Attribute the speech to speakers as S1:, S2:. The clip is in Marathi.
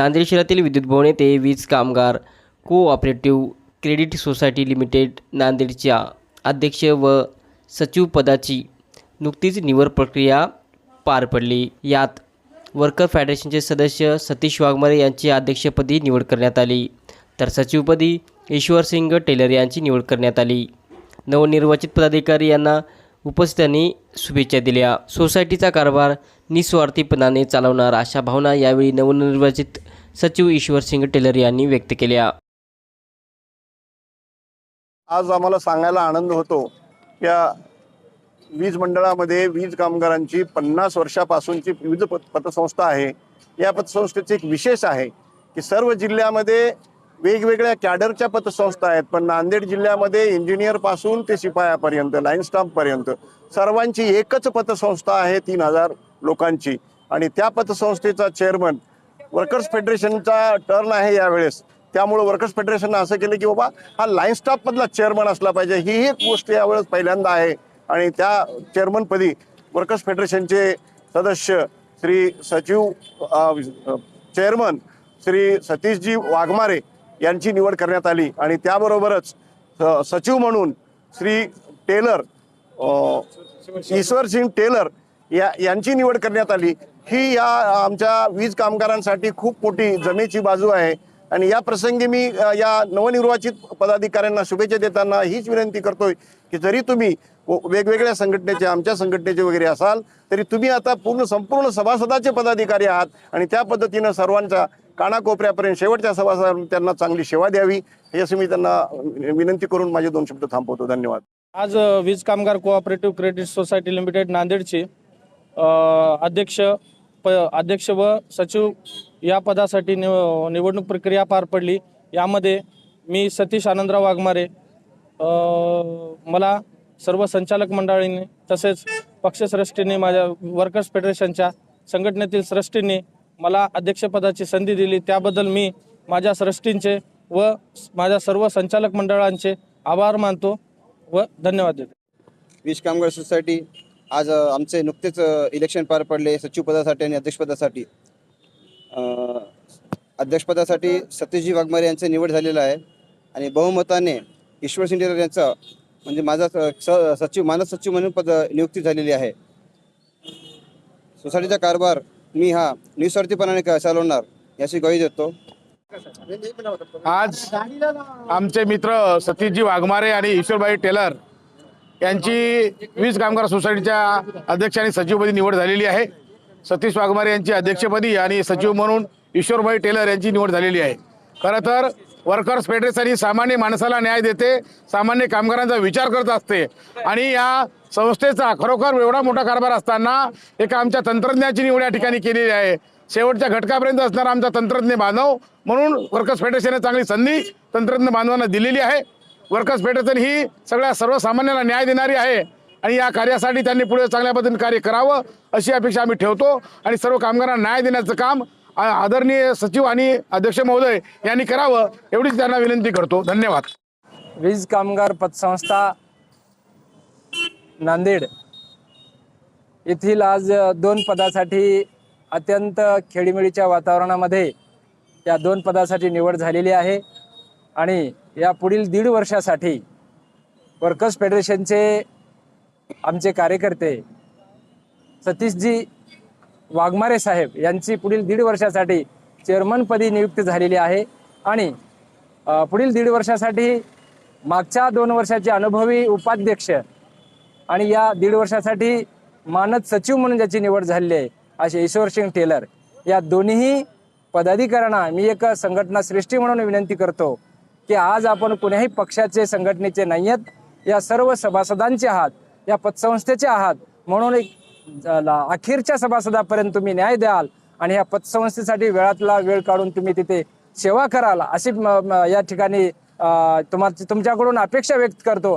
S1: नांदेड शहरातील विद्युत भवन येथे वीज कामगार कोऑपरेटिव्ह क्रेडिट सोसायटी लिमिटेड नांदेडच्या अध्यक्ष व सचिव पदाची नुकतीच निवड प्रक्रिया पार पडली. यात वर्कर फेडरेशनचे सदस्य सतीश वाघमारे यांची अध्यक्षपदी निवड करण्यात आली. तर सचिवपदी ईश्वरसिंग टेलर यांची निवड करण्यात आली. नवनिर्वाचित पदाधिकारी यांना उपस्थितांनी शुभेच्छा दिल्या. सोसायटीचा कारभार निस्वार्थीपणाने चालवणार अशा भावना यावेळी नवनिर्वाचित सचिव ईश्वरसिंग टेलर यांनी व्यक्त केल्या.
S2: आज आम्हाला सांगायला आनंद होतो या वीज मंडळामध्ये वीज कामगारांची पन्नास वर्षापासूनची विविध पत पतसंस्था आहे. या पतसंस्थेचे एक विशेष आहे की सर्व जिल्ह्यामध्ये वेगवेगळ्या कॅडरच्या पतसंस्था आहेत पण नांदेड जिल्ह्यामध्ये इंजिनियरपासून ते शिपायापर्यंत लाईन स्टाम्पपर्यंत सर्वांची एकच पतसंस्था आहे तीन हजार लोकांची. आणि त्या पतसंस्थेचा चेअरमन वर्कर्स फेडरेशनचा टर्न आहे यावेळेस. त्यामुळे वर्कर्स फेडरेशननं असं केलं की बाबा हा लाईन स्टाफमधला चेअरमन असला पाहिजे. ही एक गोष्ट यावेळेस पहिल्यांदा आहे. आणि त्या चेअरमनपदी वर्कर्स फेडरेशनचे सदस्य श्री सचिव चेअरमन श्री सतीशजी वाघमारे यांची निवड करण्यात आली. आणि त्याबरोबरच स- सचिव म्हणून श्री टेलर ईश्वरसिंग टेलर या यांची निवड करण्यात आली. ही या आमच्या वीज कामगारांसाठी खूप मोठी जमेची बाजू आहे. आणि या प्रसंगी मी या नवनिर्वाचित पदाधिकाऱ्यांना शुभेच्छा देताना हीच विनंती करतोय की जरी तुम्ही व- वेगवेगळ्या संघटनेचे आमच्या संघटनेचे वगैरे असाल तरी तुम्ही आता पूर्ण संपूर्ण सभासदाचे पदाधिकारी आहात. आणि त्या पद्धतीनं सर्वांच्या कानाकोपऱ्यापर्यंत शेवटच्या सभासदांना त्यांना चांगली सेवा द्यावी. याची मी त्यांना विनंती करून माझे दोन शब्द थांबवतो. धन्यवाद.
S3: आज वीज कामगार कोऑपरेटिव्ह क्रेडिट सोसायटी लिमिटेड नांदेडची अध्यक्ष प अध्यक्ष व सचिव या पदासाठी निव निवडणूक प्रक्रिया पार पडली. यामध्ये मी सतीश आनंदराव वाघमारे मला सर्व संचालक मंडळींनी तसेच पक्षश्रेष्ठींनी माझ्या वर्कर्स फेडरेशनच्या संघटनेतील श्रेष्ठींनी मला अध्यक्षपदाची संधी दिली. त्याबद्दल मी माझ्या श्रेष्ठींचे व माझ्या सर्व संचालक मंडळांचे आभार मानतो व धन्यवाद देतो.
S4: वीज कामगार सोसायटी आज आमचे नुकतेच इलेक्शन पार पडले सचिवपदासाठी आणि अध्यक्षपदासाठी अध्यक्षपदासाठी सतीशजी वाघमारे यांचे निवड झालेलं आहे आणि बहुमताने ईश्वर सिंडेर यांचा म्हणजे माझा स- सचिव मानस सचिव म्हणून पद नियुक्ती झालेली आहे. सोसायटीचा कारभार मी हा निस्वार्थीपणाने चालवणार याची ग्वाही देतो.
S5: आज आमचे मित्र सतीशजी वाघमारे आणि ईश्वरबाई टेलर यांची वीज कामगार सोसायटीच्या अध्यक्ष आणि सचिवपदी निवड झालेली आहे. सतीश वाघमारे यांची अध्यक्षपदी आणि सचिव म्हणून ईश्वरभाई टेलर यांची निवड झालेली आहे. खरं तर वर्कर्स फेडरेशन ही सामान्य माणसाला न्याय देते सामान्य कामगारांचा विचार करत असते आणि या संस्थेचा खरोखर एवढा मोठा कारभार असताना एका आमच्या तंत्रज्ञाची निवड या ठिकाणी केलेली आहे. शेवटच्या घटकापर्यंत असणारा आमचा तंत्रज्ञ बांधव म्हणून वर्कर्स फेडरेशनने चांगली संधी तंत्रज्ञ बांधवांना दिलेली आहे. वर्कर्स फेडरेशन ही सगळ्या सर्वसामान्यांना न्याय देणारी आहे. आणि या कार्यासाठी त्यांनी पुढे चांगल्या पद्धतीने कार्य करावं अशी अपेक्षा आम्ही ठेवतो. आणि सर्व कामगारांना न्याय देण्याचं काम आदरणीय सचिव आणि अध्यक्ष महोदय यांनी करावं एवढीच त्यांना विनंती करतो. धन्यवाद.
S6: वीज कामगार पतसंस्था नांदेड येथील आज दोन पदासाठी अत्यंत खेळीमेळीच्या वातावरणामध्ये या दोन पदासाठी निवड झालेली आहे. आणि या पुढील दीड वर्षासाठी वर्कर्स फेडरेशनचे आमचे कार्यकर्ते सतीशजी वाघमारे साहेब यांची पुढील दीड वर्षासाठी चेअरमनपदी नियुक्ती झालेली आहे. आणि पुढील दीड वर्षासाठी मागच्या दोन वर्षाचे अनुभवी उपाध्यक्ष आणि या दीड वर्षासाठी मानद सचिव म्हणून ज्याची निवड झालेली आहे असे ईश्वरसिंग टेलर. या दोन्ही पदाधिकाऱ्यांना मी एक संघटना श्रेष्ठी म्हणून विनंती करतो. की आज आपण कुण्याही पक्षाचे संघटनेचे नाही आहेत या सर्व सभासदांचे आहात या पतसंस्थेचे आहात. म्हणून एक ला- अखेरच्या सभासदापर्यंत तुम्ही न्याय द्याल आणि या पतसंस्थेसाठी वेळातला वेळ काढून तुम्ही तिथे सेवा कराल अशी या ठिकाणी तुम्हाला तुमच्याकडून अपेक्षा व्यक्त करतो.